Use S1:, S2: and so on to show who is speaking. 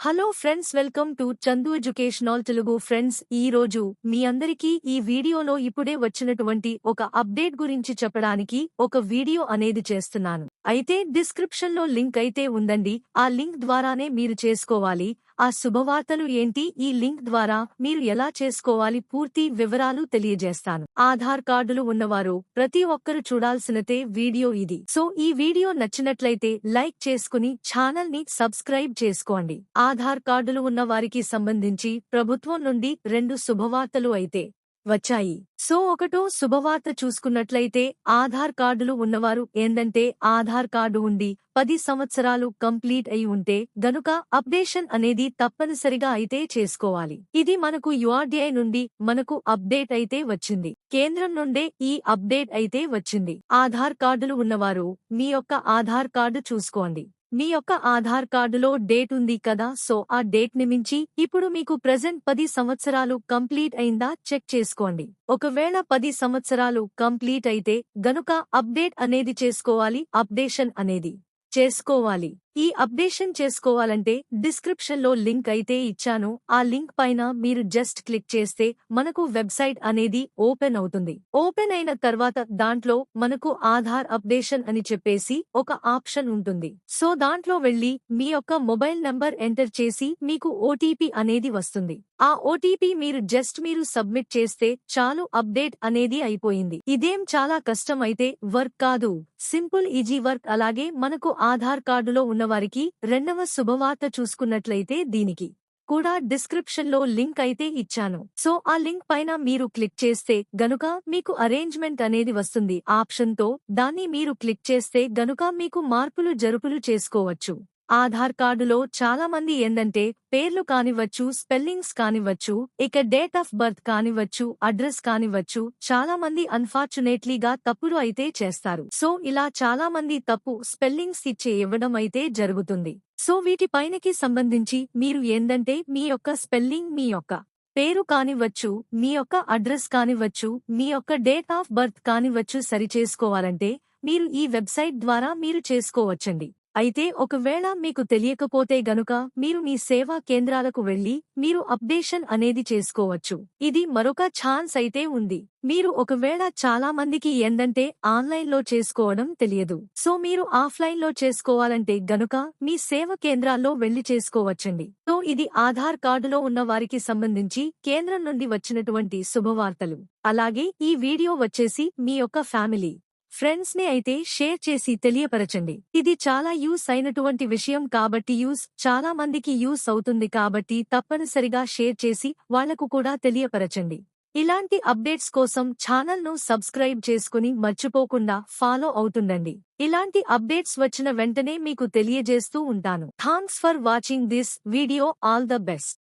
S1: Hello friends welcome to Chandu educational Telugu friends ఈ రోజు మీ అందరికీ ఈ వీడియోలో ఇప్పుడే వచ్చినటువంటి ఒక అప్డేట్ గురించి చెప్పడానికి ఒక వీడియో అనేది చేస్తున్నాను. అయితే డిస్క్రిప్షన్లో లింక్ అయితే ఉందండి. ఆ లింక్ ద్వారానే మీరు చేసుకోవాలి. ఆ శుభవార్తలు ఏంటి? ఈ లింక్ ద్వారా మీరు ఎలా చేసుకోవాలి? పూర్తి వివరాలు తెలియజేస్తాను. ఆధార్ కార్డులు ఉన్నవారు ప్రతి ఒక్కరు చూడాల్సినదే వీడియో ఇది. సో ఈ వీడియో నచ్చినట్లయితే లైక్ చేసుకుని ఛానల్ని సబ్స్క్రైబ్ చేసుకోండి. ఆధార్ కార్డులు ఉన్నవారికి సంబంధించి ప్రభుత్వం నుండి రెండు శుభవార్తలు అయితే వచ్చాయి. సో ఒకటో శుభవార్త చూసుకున్నట్లయితే ఆధార్ కార్డులు ఉన్నవారు ఏందంటే ఆధార్ కార్డు ఉండి పది సంవత్సరాలు కంప్లీట్ అయి ఉంటే గనుక అప్డేషన్ అనేది తప్పనిసరిగా అయితే చేసుకోవాలి. ఇది మనకు యుఆర్డీఐ నుండి మనకు అప్డేట్ అయితే వచ్చింది. కేంద్రం నుండే ఈ అప్డేట్ అయితే వచ్చింది. ఆధార్ కార్డులు ఉన్నవారు మీ యొక్క ఆధార్ కార్డు చూసుకోండి. మీ యొక్క ఆధార్ కార్డులో డేట్ ఉంది కదా సో ఆ డేట్ని మించి ఇప్పుడు మీకు ప్రెజెంట్ పది సంవత్సరాలు కంప్లీట్ అయిందా చెక్ చేసుకోండి. ఒకవేళ పది సంవత్సరాలు కంప్లీట్ అయితే గనుక అప్డేట్ అనేది చేసుకోవాలి అప్డేషన్ అనేది చేసుకోవాలి. ఈ అప్డేషన్ చేసుకోవాలంటే డిస్క్రిప్షన్లో లింక్ అయితే ఇచ్చాను. ఆ లింక్ పైన మీరు జస్ట్ క్లిక్ చేస్తే మనకు వెబ్సైట్ అనేది ఓపెన్ అవుతుంది. ఓపెన్ అయిన తర్వాత దాంట్లో మనకు ఆధార్ అప్డేషన్ అని చెప్పేసి ఒక ఆప్షన్ ఉంటుంది. సో దాంట్లో వెళ్ళి మీ యొక్క మొబైల్ నంబర్ ఎంటర్ చేసి మీకు ఓటీపీ అనేది వస్తుంది. ఆ ఓటీపీ మీరు జస్ట్ మీరు సబ్మిట్ చేస్తే చాలు అప్డేట్ అనేది అయిపోయింది. ఇదేం చాలా కష్టం అయితే వర్క్ కాదు. Simple easy work. అలాగే మనకు ఆధార్ కార్డులో ఉన్నవారికి రెండవ శుభవార్త చూసుకున్నట్లయితే దీనికి కూడా డిస్క్రిప్షన్లో లింక్ అయితే ఇచ్చాను. సో ఆ లింక్ పైన మీరు క్లిక్ చేస్తే గనుక మీకు అరేంజ్మెంట్ అనేది వస్తుంది. ఆప్షన్తో దాన్ని మీరు క్లిక్ చేస్తే గనుక మీకు మార్పులు జరుపులు చేసుకోవచ్చు. ఆధార్ కార్డులో చాలా మంది ఏందంటే పేర్లు కానివ్వచ్చు స్పెల్లింగ్స్ కానివ్వచ్చు ఇక డేట్ ఆఫ్ బర్త్ కానివ్వచ్చు అడ్రస్ కానివ్వచ్చు చాలా మంది అన్ఫార్చునేట్లీగా తప్పులు అయితే చేస్తారు. సో ఇలా చాలా మంది తప్పు స్పెల్లింగ్స్ ఇచ్చే ఇవ్వడం అయితే జరుగుతుంది. సో వీటి పైనకి సంబంధించి మీరు ఏందంటే మీ యొక్క స్పెల్లింగ్ మీ యొక్క పేరు కానివ్వచ్చు మీ యొక్క అడ్రస్ కానివ్వచ్చు మీ యొక్క డేట్ ఆఫ్ బర్త్ కానివ్వచ్చు సరిచేసుకోవాలంటే మీరు ఈ వెబ్సైట్ ద్వారా మీరు చేసుకోవచ్చండి. అయితే ఒకవేళ మీకు తెలియకపోతే గనుక మీరు మీ సేవా కేంద్రాలకు వెళ్ళి మీరు అప్డేషన్ అనేది చేసుకోవచ్చు. ఇది మరొక ఛాన్స్ అయితే ఉంది. మీరు ఒకవేళ చాలా మందికి ఏందంటే ఆన్లైన్లో చేసుకోవడం తెలియదు. సో మీరు ఆఫ్లైన్లో చేసుకోవాలంటే గనుక మీ సేవ కేంద్రాల్లో వెళ్ళి చేసుకోవచ్చండి. సో ఇది ఆధార్ కార్డులో ఉన్న వారికి సంబంధించి కేంద్రం నుండి వచ్చినటువంటి శుభవార్తలు. అలాగే ఈ వీడియో వచ్చేసి మీ యొక్క ఫ్యామిలీ. ఫ్రెండ్స్ని అయితే షేర్ చేసి తెలియపరచండి. ఇది చాలా యూస్ అయినటువంటి విషయం కాబట్టి యూస్ చాలా మందికి యూస్ అవుతుంది కాబట్టి తప్పనిసరిగా షేర్ చేసి వాళ్ళకు కూడా తెలియపరచండి. ఇలాంటి అప్డేట్స్ కోసం ఛానల్ను సబ్స్క్రైబ్ చేసుకుని మర్చిపోకుండా ఫాలో అవుతుండండి. ఇలాంటి అప్డేట్స్ వచ్చిన వెంటనే మీకు తెలియజేస్తూ ఉంటాను. Thanks for watching this video. All the best.